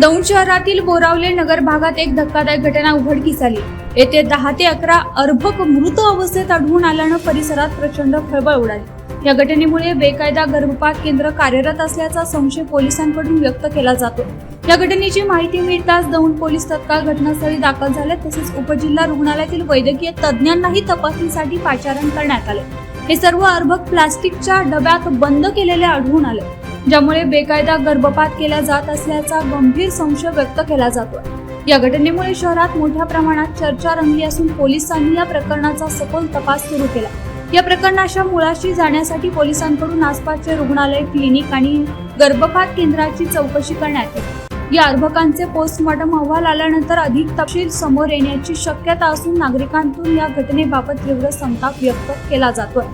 दौंड शहरातील बोरावले नगर भागात एक धक्कादायक घटना उघडकीस आली. येथे दहा ते अकरा अर्भक मृत अवस्थेत आढळून आल्यानं परिसरात प्रचंड खळबळ उडाली. या घटनेमुळे बेकायदा गर्भपात केंद्र कार्यरत असल्याचा संशय पोलिसांकडून व्यक्त केला जातो. या घटनेची माहिती मिळताच दौंड पोलीस तत्काळ घटनास्थळी दाखल झाले तसेच उपजिल्हा रुग्णालयातील वैद्यकीय तज्ज्ञांनाही तपासणीसाठी पाचारण करण्यात आले. हे सर्व अर्भक प्लास्टिकच्या डब्यात बंद केलेले आढळून आले. ज्यामुळे बेकायदा गर्भपात केला जात असल्याचा गंभीर संशय व्यक्त केला जातोय. या घटनेमुळे शहरात मोठ्या प्रमाणात चर्चा रंगली असून पोलिसांनी या प्रकरणाचा सखोल तपास सुरू केला. या प्रकरणाच्या मुळाशी जाण्यासाठी पोलिसांकडून आसपासचे रुग्णालय क्लिनिक आणि गर्भपात केंद्राची चौकशी करण्यात येते या अर्भकांचे पोस्टमॉर्टम अहवाल आल्यानंतर अधिक तपशील समोर येण्याची शक्यता असून नागरिकांतून या घटनेबाबत तीव्र संताप व्यक्त केला जातोय.